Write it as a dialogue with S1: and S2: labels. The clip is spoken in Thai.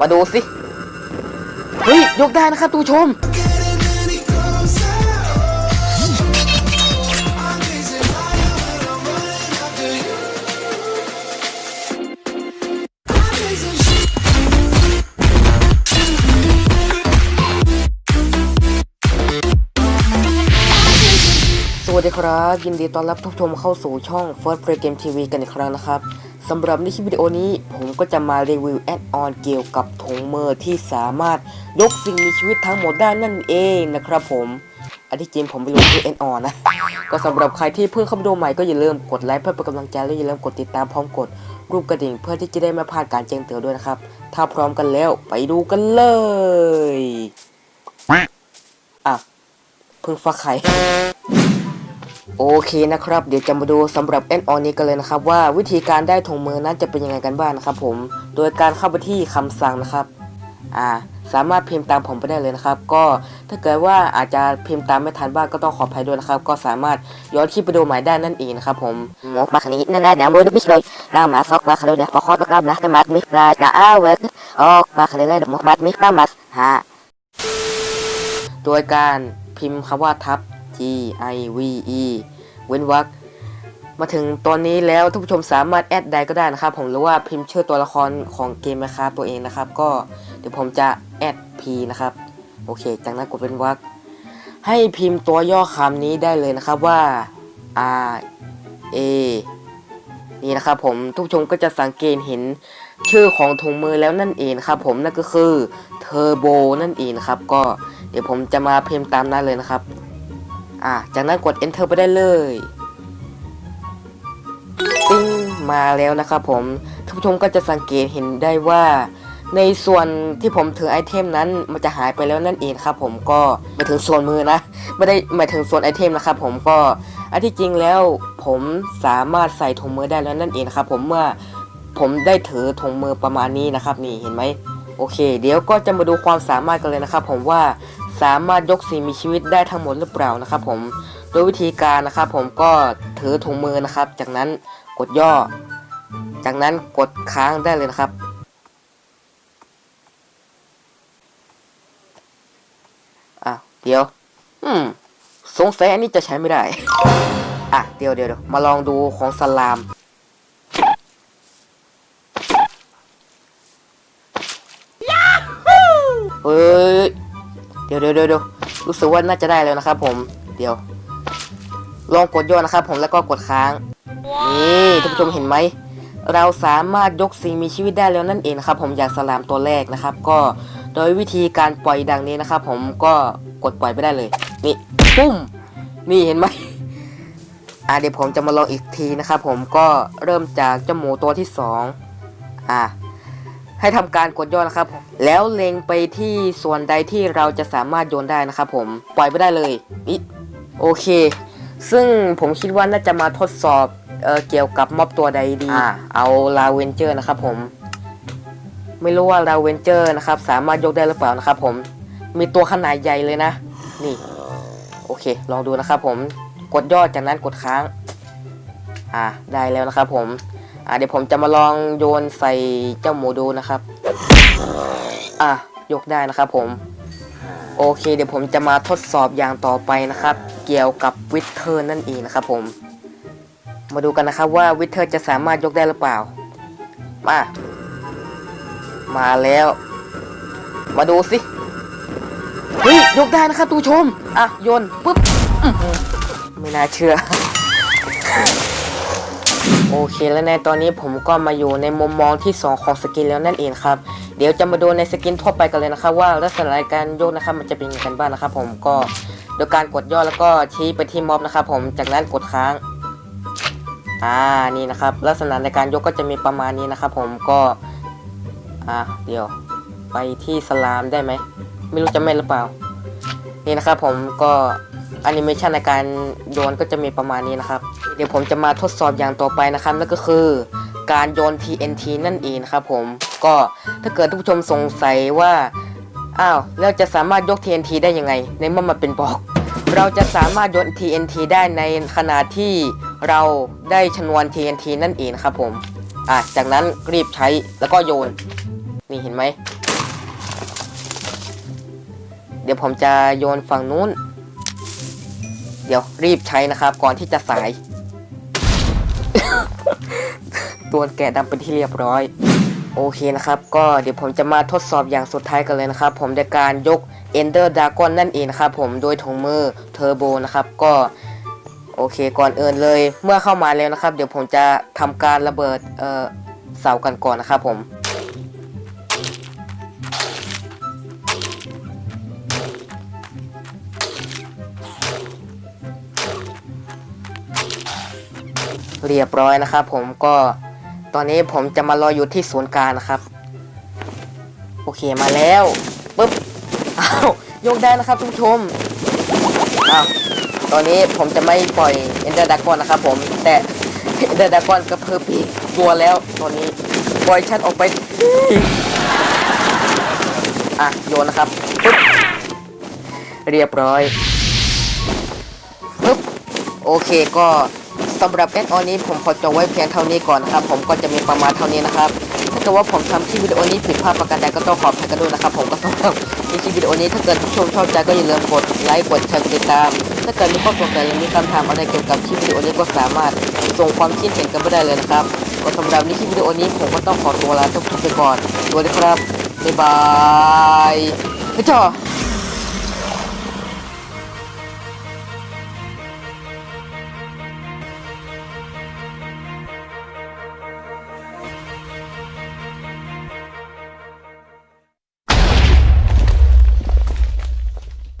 S1: มาดูสิเฮ้ยยกได้นะครับทุกชม สวัสดีครับ ยินดีต้อนรับทุกชมเข้าสู่ช่อง First Play Game TV กันอีกครั้งนะครับ สำหรับในคลิปวิดีโอนี้ผมก็จะมารีวิวแอดออนเกี่ยวกับถุงมือที่สามารถยกสิ่งมีชีวิตทั้งหมดได้นั่นเองนะครับผมอันที่จริงผมไม่รู้ชื่อแอดออนนะ ก็สำหรับใครที่เพิ่งเข้ามาดูใหม่ก็อย่าลืมกดไลค์เพื่อเป็นกำลังใจและอย่าลืมกดติดตามพร้อมกดรูปกระดิ่งเพื่อที่จะได้ไม่พลาดการแจ้งเตือนด้วยนะครับ ถ้าพร้อมกันแล้วไปดูกันเลยอะเพิ่งฟักไข่ โอเคนะครับ เดี๋ยวจะมาดูสำหรับแอนออนนี้กันเลยนะครับ ว่าวิธีการได้ถุงมือนั้นจะเป็นยังไงกันบ้างนะครับผม โดยการเข้าไปที่คำสั่งนะครับ อ่า สามารถพิมพ์ตามผมไปได้เลยนะครับ ก็ถ้าเกิดว่าอาจจะพิมพ์ตามไม่ทันบ้างก็ต้องขออภัยด้วยนะครับ ก็สามารถย้อนคลิปไปดูใหม่ได้นั่นเองนะครับผม
S2: một mặt nhị nên là đã mua được biết rồi là mà sọc mặt rồi để bỏ khó bắt là cái mặt biết là đã áo vậy ô mặt này là được một mặt biết ba mặt hả
S1: โดยการพิมพ์คำว่าทับ G I V E เว้นวรรคมาถึงตอนนี้แล้วทุกผู้ชมสามารถแอดใดก็ได้นะครับ ผมหรือว่าพิมพ์ชื่อตัวละครของเกมนะครับตัวเองนะครับ ก็เดี๋ยวผมจะแอด P นะครับ โอเค จากนั้นกดเว้นวรรคให้พิมพ์ตัวย่อคำนี้ได้เลยนะครับว่า R A นี่นะครับผมทุกผู้ชมก็จะสังเกตเห็นชื่อของถุงมือแล้วนั่นเองครับผมนั่นก็คือเทอร์โบนั่นเองนะครับ ก็เดี๋ยวผมจะมาพิมพ์ตามนั้นเลยนะครับ อ่าจากนั้นกด enter ไปได้เลยติ้งมาแล้วนะครับผมท่านผู้ชมก็จะสังเกตเห็นได้ว่า ในส่วนที่ผมถือไอเทมนั้นมันจะหายไปแล้วนั่นเองครับผมก็หมาถึงส่วนมือนะไม่ได้หมายถึงส่วนไอเทมนะครับผมก็อันที่จริงแล้วผมสามารถใส่ถุงมือได้แล้วนั่นเองครับผมเมื่อผมได้ถือถุงมือประมาณนี้นะครับนี่เห็นไหมโอเค เดี๋ยวก็จะมาดูความสามารถกันเลยนะครับผมว่า สามารถยกสิ่งมีชีวิตได้ทั้งหมดหรือเปล่านะครับ ผมโดยวิธีการนะครับผมก็ถือถุงมือนะครับ จากนั้นกดย่อ จากนั้นกดค้างได้เลยนะครับ อะเดี๋ยว อืมสงสัยอันนี้จะใช้ไม่ได้ อะเดี๋ยวเดี๋ยวเดี๋ยวมาลองดูของสลามเฮ้ย เดี๋ยวเดี๋ยวเดี๋ยวรู้สึกว่าน่าจะได้แล้วนะครับ ผม เดี๋ยว ลองกดย่อนะครับ ผมแล้วก็กดค้าง นี่ท่านผู้ชมเห็นไหม เราสามารถยกสิ่งมีชีวิตได้แล้วนั่นเองนะครับ ผมอยางสลามตัวแรกนะครับ ก็โดยวิธีการปล่อยดังนี้นะครับ ผมก็กดปล่อยไปได้เลย นี่ปุ้ม นี่เห็นไหมอ่าเดี๋ยวผมจะมาลองอีกทีนะครับ ผมก็เริ่มจากเจ้าหมูตัวที่สองอ่า ให้ทำการกดย่อนะครับผมแล้วเล็งไปที่ส่วนใดที่เราจะสามารถโยนได้นะครับผมปล่อยไปได้เลยนี่โอเค ซึ่งผมคิดว่าน่าจะมาทดสอบเออเกี่ยวกับม็อบตัวใดดีอ่าเอาลาเวนเจอร์นะครับผม ไม่รู้ว่าลาเวนเจอร์นะครับ สามารถยกได้หรือเปล่านะครับผม มีตัวขนาดใหญ่เลยนะ นี่ โอเค ลองดูนะครับผม กดย่อจากนั้นกดค้าง อ่า ได้แล้วนะครับผม อ่าเดี๋ยวผมจะมาลองโยนใส่เจ้าหมูดูนะครับ อะยกได้นะครับผม โอเค เดี๋ยวผมจะมาทดสอบอย่างต่อไปนะครับ เกี่ยวกับวิเทอร์นั่นเองนะครับผม มาดูกันนะครับว่าวิเทอร์จะสามารถยกได้หรือเปล่า มา มาแล้ว มาดูสิเฮ้ยยกได้นะครับทุกผู้ชม อะโยนปุ๊บไม่น่าเชื่อ โอเคแล้วในตอนนี้ผมก็มาอยู่ในมุมมองที่ 2 ของสกินแล้วนั่นเองครับ เดี๋ยวจะมาดูในสกินทั่วไปกันเลยนะครับ ว่าลักษณะการโยกนะครับมันจะเป็นยังไงกันบ้างนะครับ ผมก็โดยการกดย่อแล้วก็ชี้ไปที่ม็อบนะครับ ผมจากนั้นกดค้างอ่านี่นะครับ ลักษณะในการยกก็จะมีประมาณนี้นะครับ ผมก็อ่าเดี๋ยว ไปที่สลามได้ไหมไม่รู้จะแม่นหรือเปล่า นี่นะครับ ผมก็ แอนิเมชันในการโยนก็จะมีประมาณนี้นะครับ เดี๋ยวผมจะมาทดสอบอย่างต่อไปนะครับนั่นก็คือการโยน TNT นั่นเองนะครับผมก็ถ้าเกิดท่านผู้ชมสงสัยว่าอ้าวแล้วจะสามารถยก TNT ได้ยังไง ในเมื่อมันเป็นบล็อก เราจะสามารถโยน TNT ได้ในขณะที่เราได้ชนวน TNT นั่นเองครับผมอะจากนั้นรีบใช้แล้วก็โยน นี่เห็นไหม เดี๋ยวผมจะโยนฝั่งนู้น เดี๋ยวรีบใช้นะครับ ก่อนที่จะสาย ตัวแกะดำเป็นที่เรียบร้อย โอเคนะครับ ก็เดี๋ยวผมจะมาทดสอบอย่างสุดท้ายกันเลยนะครับ ผมในการยก Ender Dragon นั่นเองนะครับผมโดยถุงมือเทอร์โบนะครับก็โอเคก่อนอื่นเลยเมื่อเข้ามาแล้วนะครับ เดี๋ยวผมจะทำการระเบิดเออเสากันก่อนนะครับผม เรียบร้อยนะครับ ผมก็ตอนนี้ผมจะมารออยู่ที่ศูนย์กลางนะครับ โอเคมาแล้วปุ๊บอ้าวยกได้นะครับทุกชมอ้าวตอนนี้ผมจะไม่ปล่อยเอนเดอร์ดากอนนะครับ ผมแต่เอนเดอร์ดากอนกระเพือปีกตัวแล้ว ตอนนี้ปล่อยฉันออกไปอะโยนนะครับปุ๊บเรียบร้อยปุ๊บโอเคก็ สำหรับแอดออนนี้ผมขอจบไว้เพียงเท่านี้ก่อนนะครับ ผมก็จะมีประมาณเท่านี้นะครับ ถ้าเกิดว่าผมทำคลิปวิดีโอนี้ผิดพลาดประการใดก็ต้องขออภัยกันด้วยนะครับ ผมก็สำหรับในคลิปวิดีโอนี้ถ้าเกิดผู้ชมชอบใจก็อย่าลืมกดไลค์กดแชร์กดติดตาม ถ้าเกิดมีข้อสงสัยหรือมีคำถามอะไรเกี่ยวกับคลิปวิดีโอนี้ก็สามารถส่งความคิดเห็นกันมาได้เลยนะครับก็สำหรับในคลิปวิดีโอนี้ผมก็ต้องขอตัวลาทุกท่านไปก่อนสวัสดีครับบ๊ายบายเฮ้ยจ้า